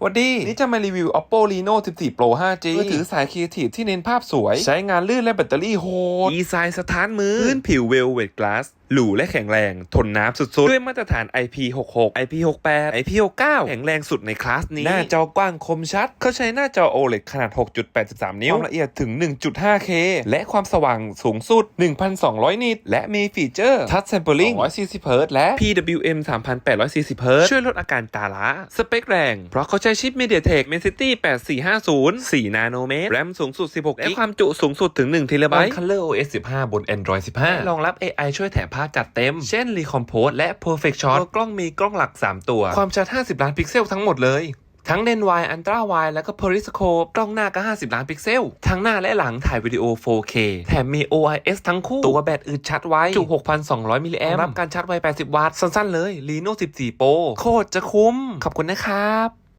หวัดดี นี่จะมารีวิว Oppo Reno 14 Pro 5G มือถือสายครีเอทีฟที่เน้นภาพสวย ใช้งานลื่นและแบตเตอรี่โหด ดีไซน์สถานมือ พื้นผิว Velvet Glass หรูและแข็งแรง ทนน้ำสุดๆ ด้วยมาตรฐาน IP66 IP68 IP69 แข็งแรงสุดในคลาสนี้ หน้าจอกว้างคมชัด เขาใช้หน้าจอ OLED ขนาด 6.83 นิ้ว ความละเอียดถึง 1.5K และความสว่างสูงสุด 1,200 นิต และมีฟีเจอร์ Touch Sampling 240 Hz และ PWM 3,840 Hz ช่วยลดอาการตาล้า สเปคแรง เพราะเขาใช้ชิป MediaTek Dimensity 8450 4 นาโนเมตร แรมสูงสุด 16 และความจุสูงสุดถึง1 t b Color OS 15 บน Android 15 รองรับ AI ช่วยแถมภาพจัดเต็ม เช่น Recompose และ Perfect Shot ตัวกล้องมีกล้องหลัก 3 ตัว ความชัด 50 ล้านพิกเซลทั้งหมดเลยทั้งเลนส์วายอันตราไวแล้วก็ Periscope กล้องหน้าก็ 50 ล้านพิกเซล ทั้งหน้าและหลังถ่ายวิดีโอ 4K แถมมี OIS ทั้งคู่ ตัวแบตอึดชัดไว้ จุ 6,200 มิลลิแอมป์รับการชาร์จไว 80 วัตต์ สั้นๆเลย Reno 14 Pro โคตรจะคุ้ม ขอบคุณนะครับ